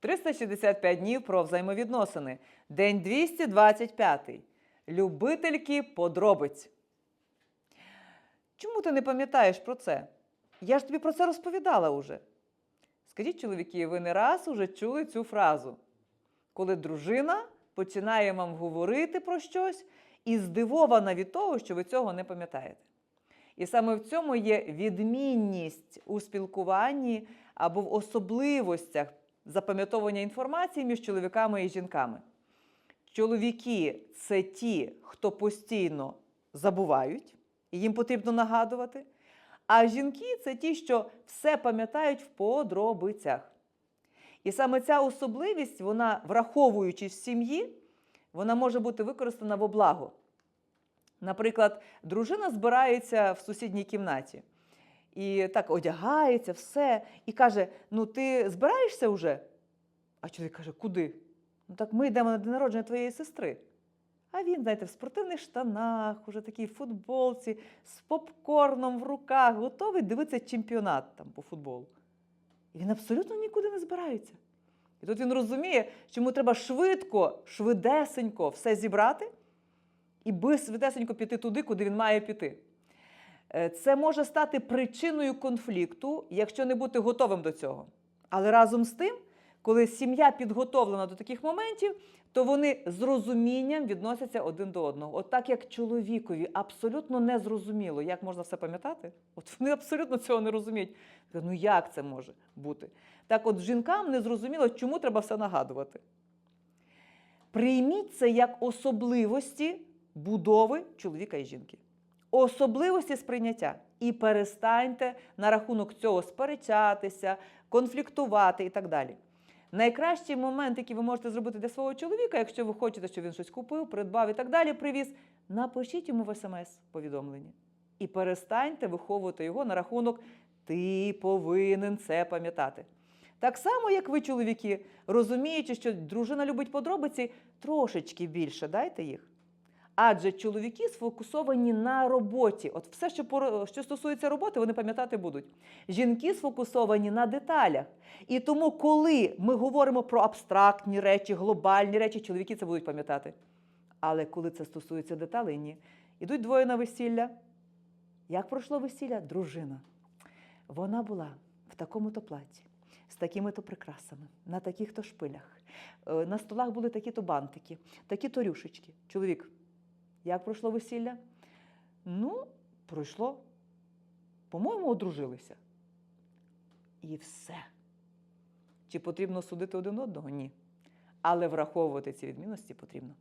365 днів про взаємовідносини. День 225. Любительки подробиць. Чому ти не пам'ятаєш про це? Я ж тобі про це розповідала уже. Скажіть, чоловіки, ви не раз уже чули цю фразу, коли дружина починає вам говорити про щось і здивована від того, що ви цього не пам'ятаєте. І саме в цьому є відмінність у спілкуванні або в особливостях запам'ятовування інформації між чоловіками і жінками. Чоловіки це ті, хто постійно забувають, і їм потрібно нагадувати. А жінки це ті, що все пам'ятають в подробицях. І саме ця особливість, вона, враховуючись в сім'ї, вона може бути використана во благо. Наприклад, дружина збирається в сусідній кімнаті і так одягається, все, і каже: Ну, ти збираєшся вже? А чоловік каже, куди? Ну так ми йдемо на день народження твоєї сестри. А він, знаєте, в спортивних штанах, уже такій футболці, з попкорном в руках, готовий дивитися чемпіонат там по футболу. І він абсолютно нікуди не збирається. І тут він розуміє, що йому треба швидко, швидесенько все зібрати і швидесенько піти туди, куди він має піти. Е, Це може стати причиною конфлікту, якщо не бути готовим до цього. Але разом з тим, коли сім'я підготовлена до таких моментів, то вони з розумінням відносяться один до одного. От так як чоловікові абсолютно не зрозуміло, як можна все пам'ятати, от вони абсолютно цього не розуміють. Ну як це може бути? Так от жінкам не зрозуміло, чому треба все нагадувати. Прийміть це як особливості будови чоловіка і жінки. Особливості сприйняття. І перестаньте на рахунок цього сперечатися, конфліктувати і так далі. Найкращий момент, який ви можете зробити для свого чоловіка, якщо ви хочете, щоб він щось купив, придбав і так далі, привіз, напишіть йому в смс-повідомлення. І перестаньте виховувати його на рахунок ти повинен це пам'ятати. Так само, як ви, чоловіки, розуміючи, що дружина любить подробиці, трошечки більше дайте їх. Адже чоловіки сфокусовані на роботі. От все, що, що стосується роботи, вони пам'ятати будуть. Жінки сфокусовані на деталях. І тому, коли ми говоримо про абстрактні речі, глобальні речі, чоловіки це будуть пам'ятати. Але коли це стосується деталей, ні. Ідуть двоє на весілля. Як пройшло весілля? Дружина. Вона була в такому-то платі, з такими-то прикрасами, на таких-то шпилях. Е, На столах були такі-то бантики, такі-то рюшечки. Чоловік, як пройшло весілля? Ну, пройшло. По-моєму, одружилися. І все. Чи потрібно судити один одного? Ні. Але враховувати ці відмінності потрібно.